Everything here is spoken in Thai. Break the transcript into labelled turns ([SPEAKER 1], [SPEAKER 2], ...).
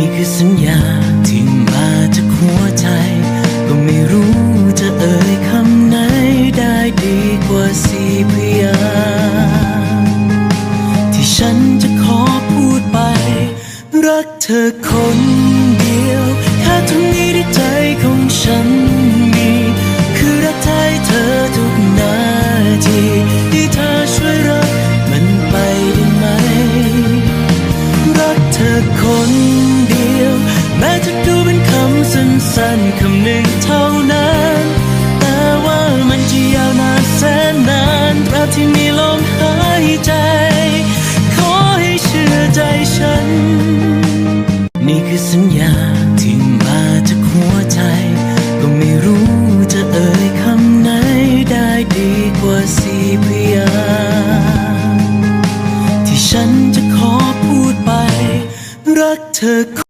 [SPEAKER 1] นี่คือสัญญาที่มาจากหัวใจ ก็ไม่รู้จะเอ่ยคำไหนได้ดีกว่าสี่พยางที่ฉันจะขอพูดไป รักเธอคนเดียว แค่ตรงนี้ที่ใจของฉันมี คือรักแท้เธอทุกนาทีที่เธอช่วยรักมันไปได้ไหม รักเธอคน สั้นคำหนึ่งเท่านั้น แต่ว่ามันจะยาวนานแสนนานตราบที่มีลมหายใจ ขอให้เชื่อใจฉัน นี่คือสัญญาที่มาจากหัวใจ ก็ไม่รู้จะเอ่ยคำไหนได้ดีกว่าสีพยางที่ฉันจะขอพูดไป รักเธอ